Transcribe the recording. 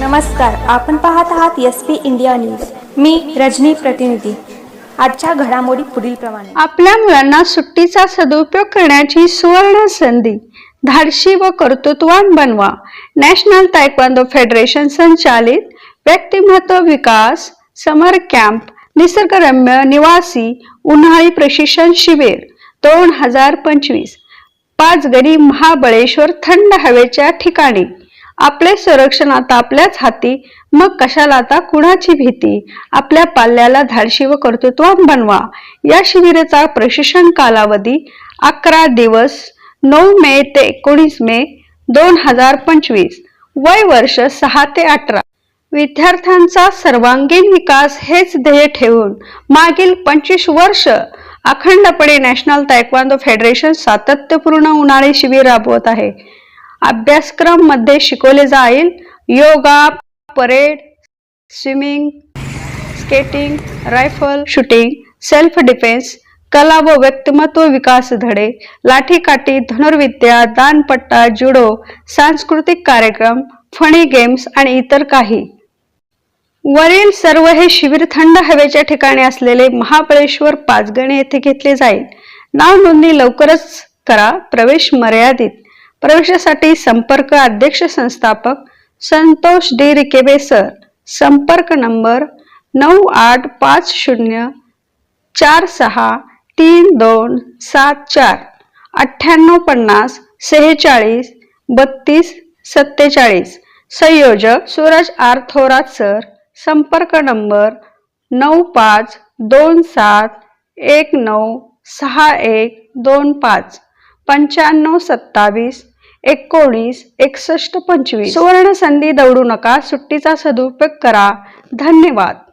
नमस्कार आपण पाहत आहात एस पी इंडिया न्यूज. मी रजनी प्रतिनिधी. आजच्या घडामोडी पुढील प्रमाणे. आपल्या मुलांना सुट्टीचा सदुपयोग करण्याची सुवर्ण संधी धाडशी व कर्तृत्वान बनवा. नॅशनल तायक्वांदो फेडरेशन संचालित व्यक्तिमत्व विकास समर कॅम्प निसर्गरम्य निवासी उन्हाळी प्रशिक्षण शिबिर दोन हजार पंचवीस. पाच गडी महाबळेश्वर थंड हवेच्या ठिकाणी. आपले संरक्षण आता आपल्याच हाती. मग कशाला आता कुणाची भीती? आपल्या पाल्याला धाडशी व कर्तृत्व बनवा. या शिबिराचा प्रशिक्षण कालावधी अकरा दिवस नऊ मे ते एकोणीस मे दोन हजार पंचवीस वय वर्ष सहा ते अठरा. विद्यार्थ्यांचा सर्वांगीण विकास हेच ध्येय ठेवून मागील पंचवीस वर्ष अखंडपणे नॅशनल तायक्वांदो फेडरेशन सातत्यपूर्ण उन्हाळी शिबिर राबवत आहे. अभ्यासक्रममध्ये शिकवले जाईल. Yoga parade swimming skating rifle shooting self defence कला व व्यक्तिमत्व विकास धडे लाठीकाठी धनुर्विद्या दानपट्टा जुडो सांस्कृतिक कार्यक्रम फणी गेम्स आणि इतर काही. वरील सर्व हे शिबिर थंड हवेच्या ठिकाणी असलेले महाबळेश्वर पाचगणी येथे घेतले जाईल. नाव नोंदणी लवकरच करा. प्रवेश मर्यादित. प्रवेशासाठी संपर्क अध्यक्ष संस्थापक संतोष डी रिकेबे सर. संपर्क नंबर नऊ आठ पाच शून्य चार सहा तीन दोन सात चार. अठ्ठ्याण्णव पन्नास सेहेचाळीस बत्तीस सत्तेचाळीस. संयोजक सूरज आर थोरात सर. संपर्क नंबर नऊ पाच दोन सात एक नऊ सहा एक दोन पाच. पंच्याण्णव सत्तावीस एकोणीस एकसष्ट पंचवीस. सुवर्ण संधी दौडू नका सुट्टीचा सदुपयोग करा. धन्यवाद.